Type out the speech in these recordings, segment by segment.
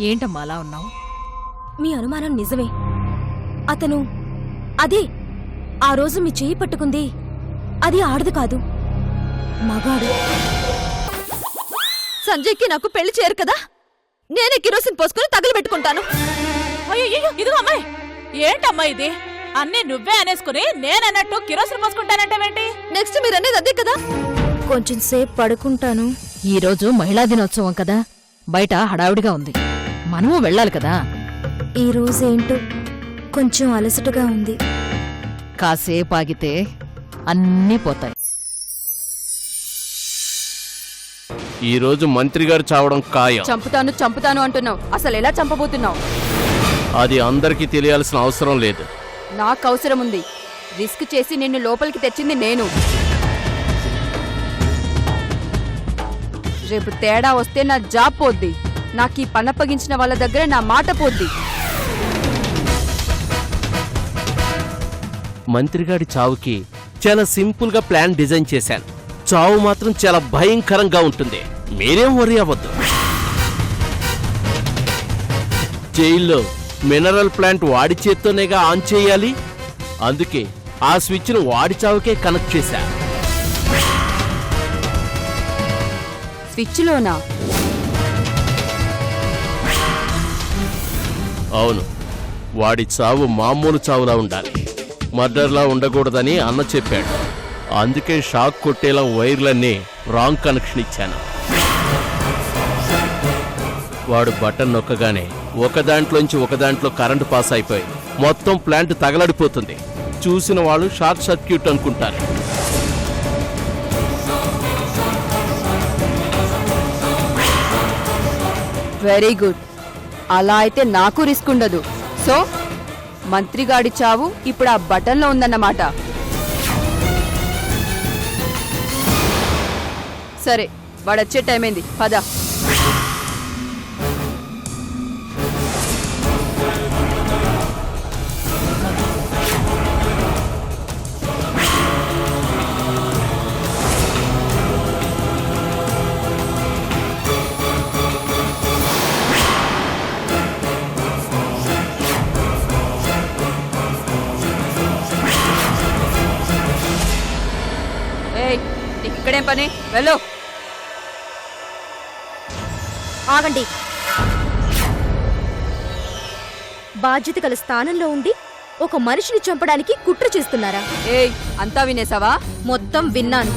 ఏంటమ్మా అలా ఉన్నావు? మీ అనుమానం నిజమే. అతను అదే ఆ రోజు మీ చేయి పట్టుకుంది. అది ఆడదు కాదు. మగాడు. సంజయ్కి నాకు పెళ్ళి చేయరు కదా? నేనే కిరోసిన్ పోసుకుని తగలబెట్టుకుంటాను. అయ్యో ఇదిగో అమ్మాయి. ఏంటమ్మా ఇది? అన్నీ నువ్వే అనేసుకుని నేనన్నట్టు కిరోసిన్ పోసుకుంటానంటావేంటి? నెక్స్ట్ మీరు అనేది అదే కదా? కొంచెం సేపు పడుకుంటాను. ఈ రోజు మహిళా దినోత్సవం కదా. బయట హడావుడిగా ఉంది. మనము వెళ్ళాలి కదా? ఈ రోజు ఏంటో కొంచెం అలసటగా ఉంది. కాసేపు ఆగితే అన్నీ పోతాయి. ఈ రోజు మంత్రి గారు చావడం ఖాయం. చంపుతాను చంపుతాను అంటున్నావు. అసలు ఎలా చంపబోతున్నావు? అది అందరికీ తెలియాల్సిన అవసరం లేదు. నాకు అవసరం ఉంది రిస్క్ చేసి నిన్ను లోపలికి తెచ్చింది నేను. రేపు తేడా వస్తే నా జాబ్ పోద్ది. నాకు ఈ పనప్పగించిన వాళ్ళ దగ్గర నా మాట పోద్ది. మంత్రిగాడి చావుకి చాలా సింపుల్గా ప్లాన్ డిజైన్ చేశాను. చావు మాత్రం చాలా భయంకరంగా ఉంటుంది. మీరేం వరి అవ్వద్దు. జైల్లో మినరల్ ప్లాంట్ వాడి చేత్తోనేగా ఆన్ చేయాలి. అందుకే ఆ స్విచ్ను వాడి చావుకే కనెక్ట్ చేశా. స్విచ్లోనా అవును. వాడి చావు మామూలు చావులా ఉండాలి. మర్డర్లా ఉండకూడదని అన్న చెప్పాడు. అందుకే షాక్ కొట్టేలా వైర్లన్నీ రాంగ్ కనెక్షన్ ఇచ్చాను. వాడు బటన్ నొక్కగానే ఒక దాంట్లోంచి ఒక దాంట్లో కరెంటు పాస్ అయిపోయి మొత్తం ప్లాంట్ తగలడిపోతుంది. చూసిన వాళ్ళు షార్ట్ సర్క్యూట్ అనుకుంటారు. Very good. అలా అయితే నాకు రిస్క్ ఉండదు. సో మంత్రిగాడి చావు ఇప్పుడు ఆ బటన్లో ఉందన్నమాట. సరే వాడు వచ్చే టైం అయింది పద. వెళ్ళు. ఆగండి. బాధ్యత గల స్థానంలో ఉండి ఒక మనిషిని చంపడానికి కుట్ర చేస్తున్నారా? ఏయ్ అంతా వినేసావా మొత్తం విన్నాను.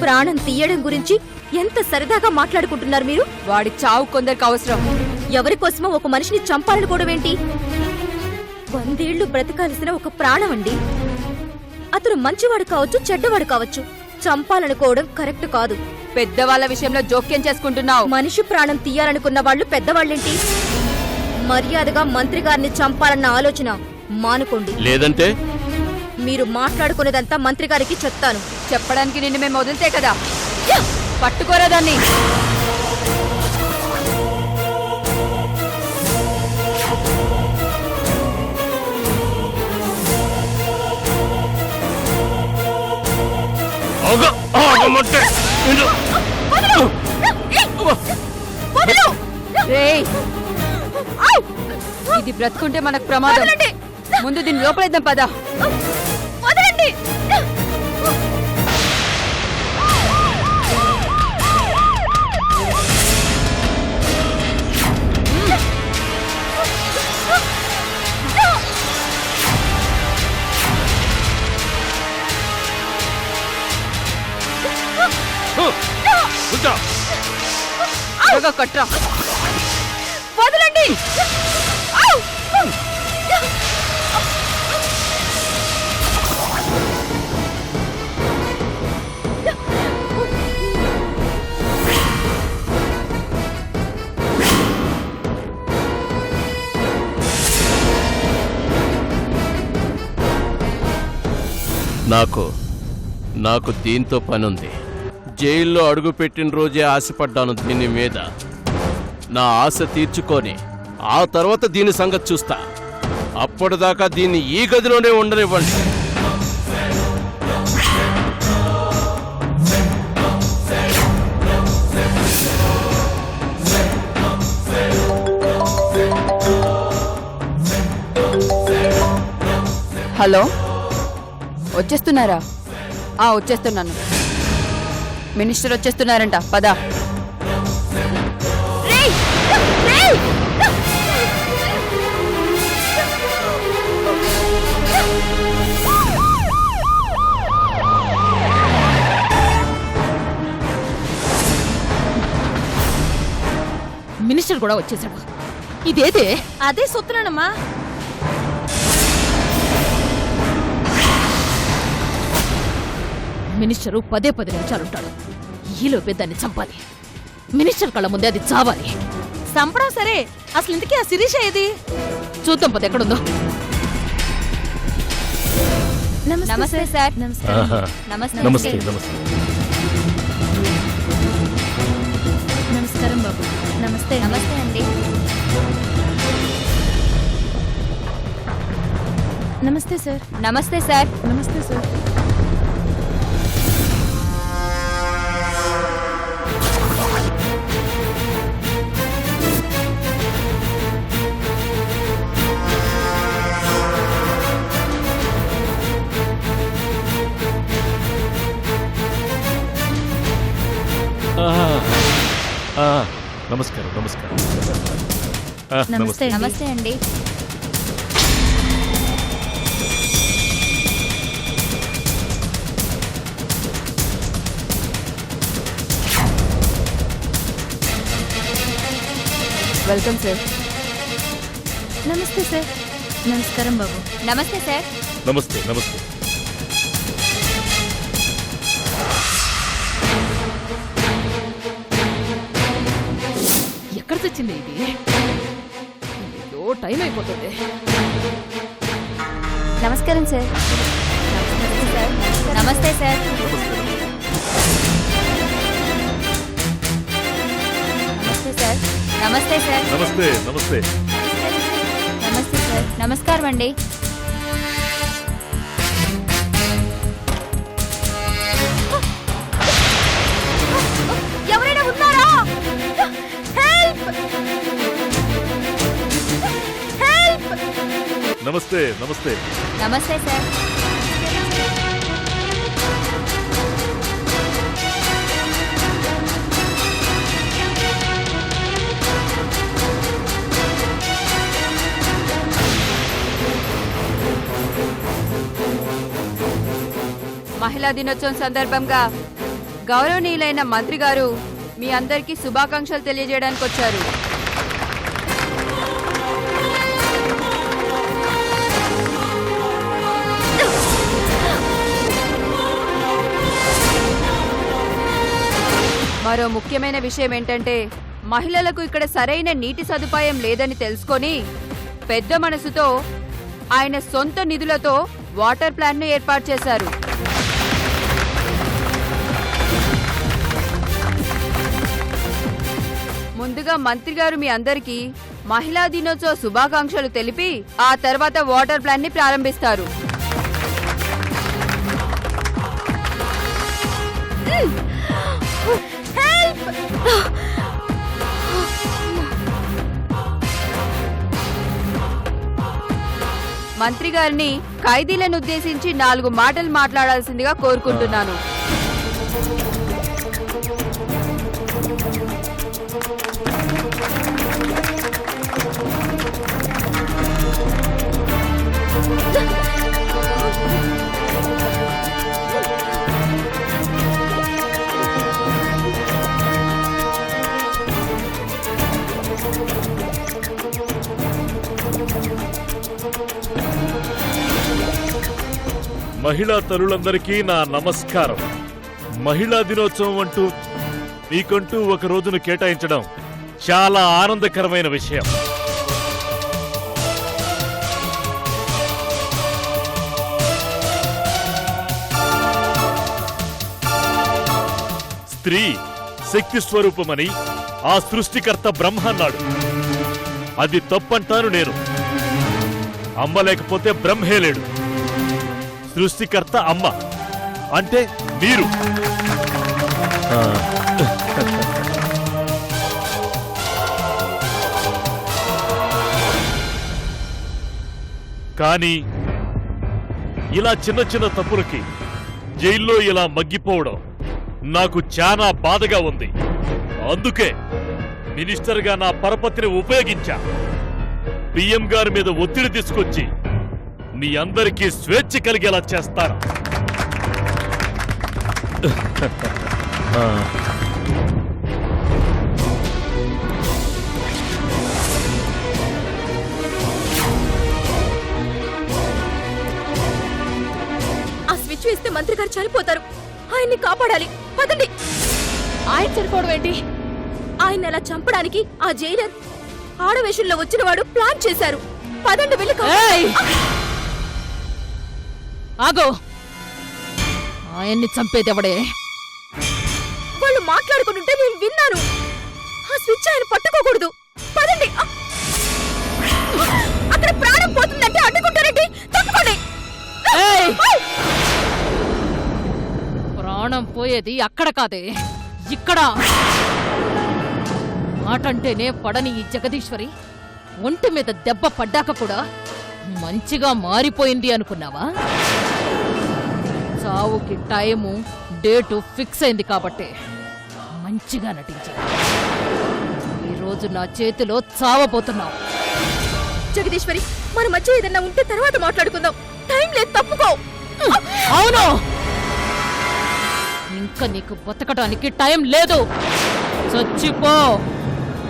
ప్రాణం తీయడం గురించి ఎంత సరదాగా మాట్లాడుకుంటున్నారు మీరు? వాడి చావు కొందరికి అవసరం. ఎవరి కోసమో ఒక మనిషిని చంపాలనుకోవడం ఏంటి? వందేళ్ళు బ్రతకాల్సిన ఒక ప్రాణం అండి. అతను మంచివాడు కావచ్చు చెడ్డవాడు కావచ్చు. చంపాలనుకోవడం కరెక్ట్ కాదు. పెద్దవాళ్ళ విషయంలో జోక్యం చేసుకుంటున్నావు. మనిషి ప్రాణం తీయాలనుకున్న వాళ్ళు పెద్దవాళ్ళేంటి? మర్యాదగా మంత్రి గారిని చంపాలన్న ఆలోచన మానుకోండి. లేదంటే? మీరు మాట్లాడుకునేదంతా మంత్రి గారికి చెప్తాను. చెప్పడానికి నిన్ను మేము వదిలితే కదా? పట్టుకోరా దాన్ని. ఇది బ్రతుకుంటే మనకు ప్రమాదం. ముందు దీన్ని లోపలేద్దాం పదా. త్వరగా కట్రా. వదలండి! నాకు నాకు దీంతో పనుంది. జైల్లో అడుగుపెట్టిన రోజే ఆశపడ్డాను దీని మీద. నా ఆశ తీర్చుకొని ఆ తర్వాత దీని సంగతి చూస్తా. అప్పటిదాకా దీన్ని ఈ గదిలోనే ఉండనివ్వండి. హలో? వచ్చేస్తున్నారా? వచ్చేస్తున్నాను. మినిస్టర్ వచ్చేస్తున్నారంట. పద. మినిస్టర్ కూడా వచ్చేసాడు ఇదేదే? అదే సొత్తున్నానమ్మా మినిస్టరు పదే పది నిమిషాలుంటాడు ఈలోపే దాన్ని చంపాలి. మినిస్టర్ కళ్ళ ముందే అది చావాలి. సంపడం సరే. అసలు ఇంతకీ ఆ శిరీష ఏది? చూద్దాం పది ఎక్కడుందో. నమస్తే సార్. ఆహా. నమస్తే. నమస్తే నమస్తే. నమస్కారం బాబు. నమస్తే నమస్తే అండి. నమస్తే సార్. నమస్తే సార్. నమస్తే సార్. నమస్కారం నమస్కారం. నమస్తే. నమస్తే అండి. Welcome sir. నమస్తే సార్. నమస్కారం బాబు. నమస్తే సార్. నమస్తే నమస్తే. ఎక్కడ తెచ్చింది ఇది. అయ్యో టైం అయిపోతుంది. నమస్కారం సార్ నమస్తే సార్. నమస్తే సార్. నమస్తే సార్. నమస్తే సార్. నమస్తే నమస్తే. నమస్తే సార్. నమస్కారం అండి. నమస్తే నమస్తే. నమస్తే సార్. మహిళా దినోత్సవం సందర్భంగా గౌరవనీయులైన మంత్రి గారు మీ అందరికీ శుభాకాంక్షలు తెలియజేయడానికి వచ్చారు మరో ముఖ్యమైన విషయం ఏంటంటే మహిళలకు ఇక్కడ సరైన నీటి సదుపాయం లేదని తెలుసుకొని పెద్ద మనసుతో ఆయన సొంత నిధులతో వాటర్ ప్లాన్ను ఏర్పాటు చేశారు. ముందుగా మంత్రి గారు మీ అందరికీ మహిళా దినోత్సవ శుభాకాంక్షలు తెలిపి ఆ తర్వాత వాటర్ ప్లాన్ని ప్రారంభిస్తారు. మంత్రి గారిని ఖైదీలను ఉద్దేశించి నాలుగు మాటలు మాట్లాడాల్సిందిగా కోరుకుంటున్నాను. మహిళా తల్లులందరికీ నా నమస్కారం. మహిళా దినోత్సవం అంటూ మీకంటూ ఒక రోజును కేటాయించడం చాలా ఆనందకరమైన విషయం. స్త్రీ శక్తి స్వరూపమని ఆ సృష్టికర్త బ్రహ్మ అన్నాడు. అది తప్పంటాను నేను. అమ్మ లేకపోతే బ్రహ్మే లేడు. సృష్టికర్త అమ్మ. అంటే మీరు. కానీ ఇలా చిన్న చిన్న తప్పులకి జైల్లో ఇలా మగ్గిపోవడం నాకు చాలా బాధగా ఉంది. అందుకే మినిస్టర్గా నా పరపతిని ఉపయోగించా. పిఎం గారి మీద ఒత్తిడి తీసుకొచ్చి మీ అందరికీ స్వేచ్ఛ కలిగేలా చేస్తాను. ఆ స్విచ్ వేస్తే మంత్రి గారు చనిపోతారు. ఆయన్ని కాపాడాలి. పదండి. ఆయన చనిపోవడం ఏంటి? ఆయన అలా చంపడానికి ఆ జైలర్ ఆడవేషంలో వచ్చిన వాడు ప్లాన్ చేశారు. పదండి వెళ్ళి కా-! ఆగో. ఆయన్ని చంపేదెవడే? వాళ్ళు మాట్లాడుకుంటుంటే నేను విన్నాను. ఆ స్విచ్ ఆయన పట్టుకోకూడదు. పదండి! అక్కడ ప్రాణం పోతుందంటే అడ్డుకుంటారండి. తప్పుకోండి! ప్రాణం పోయేది అక్కడ కాదే. ఇక్కడ. మాటంటేనే పడని ఈ జగదీశ్వరి. ఒంటి మీద దెబ్బ పడ్డాక కూడా మంచిగా మారిపోయింది అనుకున్నావా? చావుకి టైము డేటు ఫిక్స్ అయింది కాబట్టి మంచిగా నటించావు ఈరోజు నా చేతిలో చావబోతున్నావు జగదీశ్వరి మన మధ్య ఏదన్నా ఉంటే తర్వాత మాట్లాడుకుందాం. టైం లేదు తప్పుకో. అవును. ఇంకా నీకు బతకడానికి టైం లేదు. చచ్చిపో.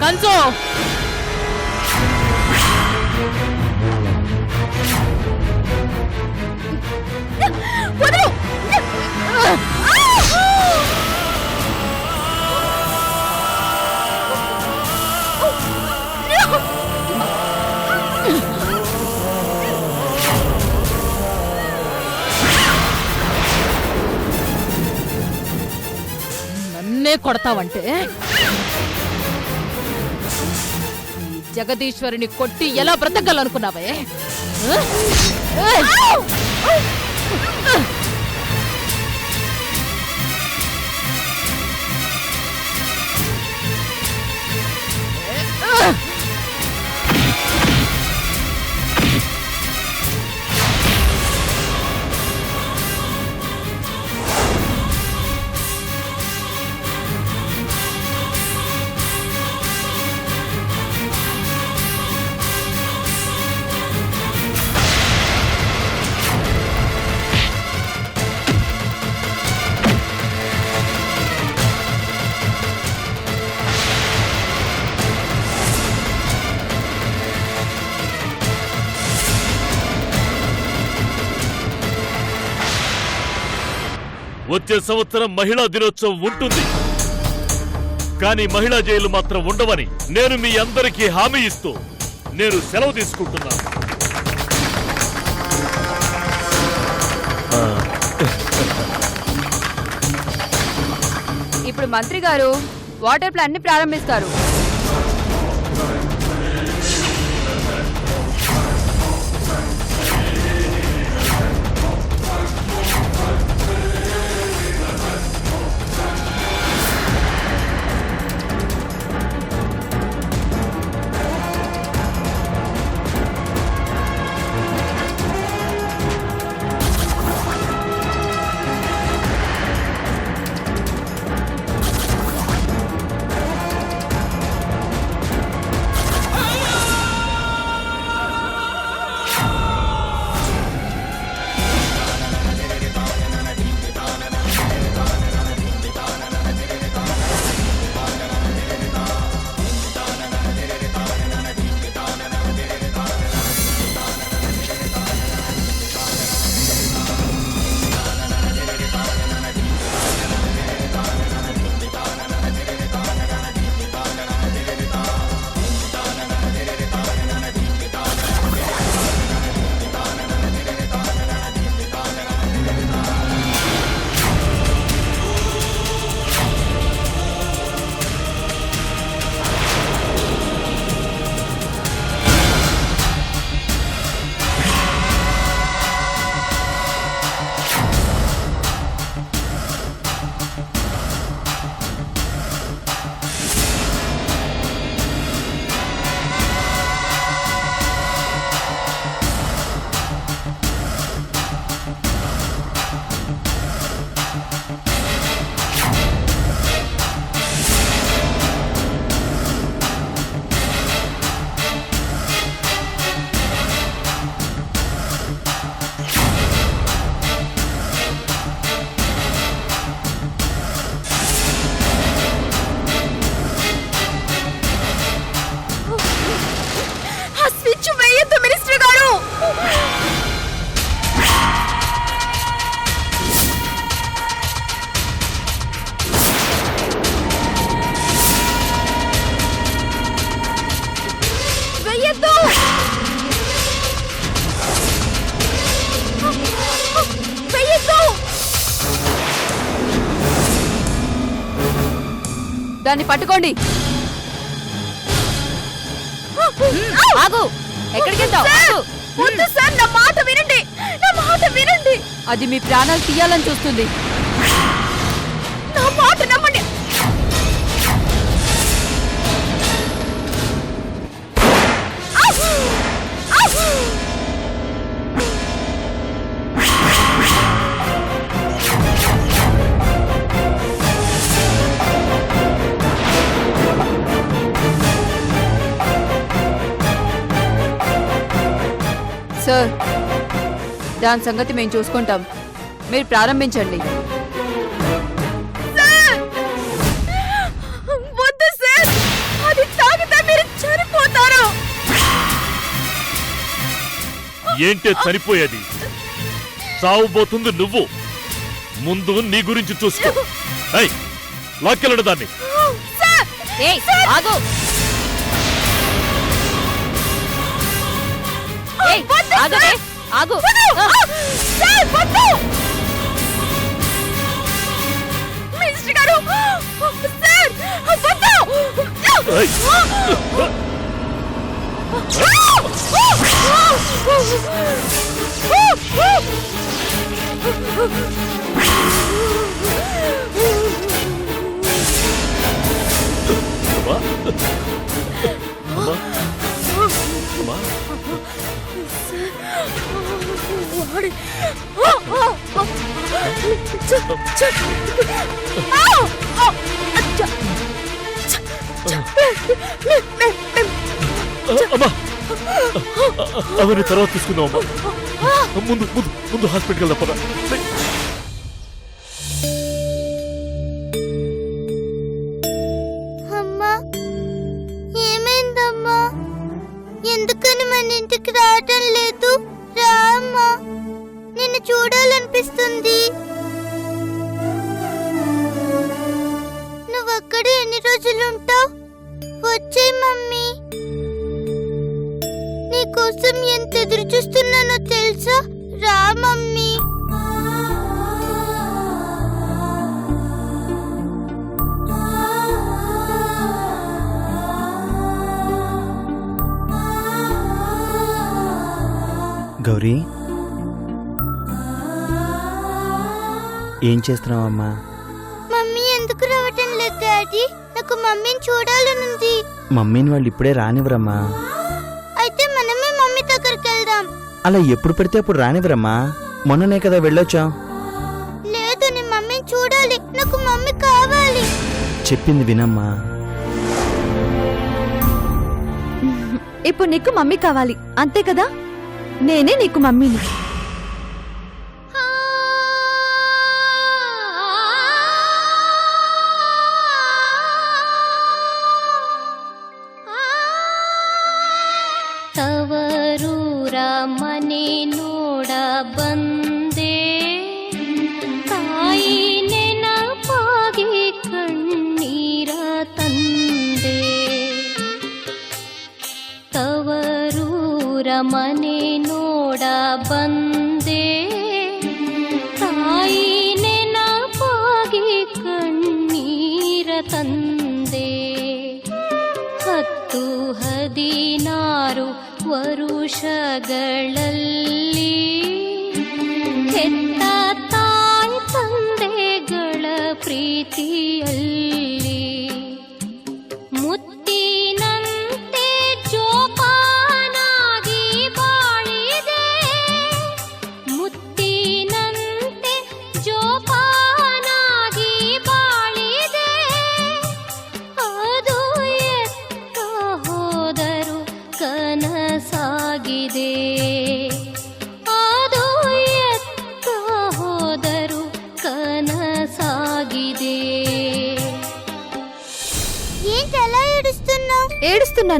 కంచో. నన్నే కొడతావంటే? జగదీశ్వరిని కొట్టి ఎలా బ్రతకాలనుకున్నావే? ఆ? వచ్చే సంవత్సరం మహిళా దినోత్సవం ఉంటుంది. కానీ మహిళా జైలు మాత్రం ఉండవని నేను మీ అందరికీ హామీ ఇస్తూ నేను సెలవు తీసుకుంటున్నాను. ఇప్పుడు మంత్రి గారు వాటర్ ప్లాంట్ని ప్రారంభిస్తారు. అది మీ ప్రాణాలు తీయాలని చూస్తుంది. నా సార్ దాని సంగతి మేము చూసుకుంటాం. మీరు ప్రారంభించండి. ఏంటే చనిపోయేది? చావుబోతుంది నువ్వు. ముందు నీ గురించి చూసుకో. ఏయ్, లాక్కెళ్ళడు దాన్ని. ఆగు. ఆగు. మినిస్టర్ గారు! సార్ అమ్మా అవన్నీ తర్వాత తీసుకుందాం అమ్మా ముందు ముందు ముందు హాస్పిటల్కి వెళ్దాం పద రోజులుంటావు? వచ్చే మమ్మీ. నీకోసం ఎంత ఎదురు చూస్తున్నానో తెలుసా? రా మమ్మీ. గౌరీ ఏం చేస్తున్నావమ్మా? నాకు మమ్మీని చూడాలనుంది. మమ్మీని వాళ్ళు ఇప్పుడే రానివ్వరమ్మా. అయితే మనమే మమ్మీ దగ్గరికి వెళ్దాం. అలా ఎప్పుడు పడితే అప్పుడు రానివ్వరమ్మా. మొన్ననే కదా వెళ్ళొచ్చాం. లేదు నేను మమ్మీని చూడాలి. నాకు మమ్మీ కావాలి. చెప్పింది వినమ్మా. ఇప్పుడు నీకు మమ్మీ కావాలి. అంతే కదా? నేనే నీకు మమ్మీని. ತವರೂರ ಮನೆ ನೋಡ ಬಂದೆ. ತಾಯಿ ನೆನಪಾಗಿ ಕಣ್ಣೀರ ತಂದೆ. ಹತ್ತು ಹದಿನಾರು ವರುಷಗಳಲ್ಲಿ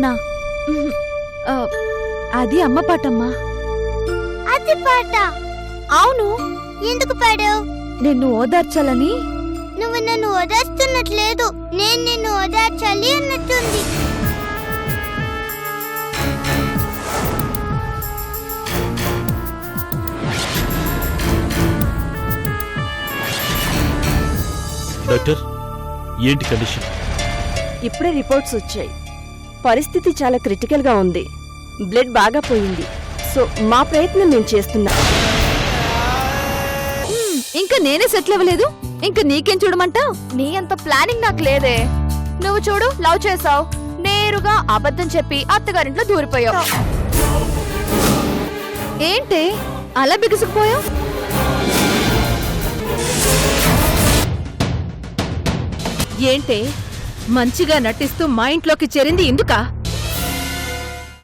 నేనా అది అమ్మ పాటమ్మా. అది పాట? అవును. ఎందుకు పాడావు? నిన్ను ఓదార్చాలని? నువ్వు నన్ను ఓదార్చున్నట్లేదు నేను నిన్ను ఓదార్చాలి అన్నట్టుంది. డాక్టర్ ఏంటి కండిషన్? ఇప్పుడే రిపోర్ట్స్ వచ్చాయి. పరిస్థితి చాలా క్రిటికల్గా ఉంది. బ్లడ్ బాగా పోయింది. సో మా ప్రయత్నం మేము చేస్తున్నా. ఇంకా నేనే సెటిల్ అవ్వలేదు? ఇంకా నీకేం చూడమంటావు నీ అంత ప్లానింగ్ నాకు లేదే. నువ్వు చూడు లవ్ చేసావు నేరుగా అబద్ధం చెప్పి అత్తగారింట్లో దూరిపోయావు. ఏంటి? అలా బిగుసుకుపోయావు? ఏంటే? మంచిగా నటిస్తూ మా ఇంట్లోకి చేరింది ఎందుకా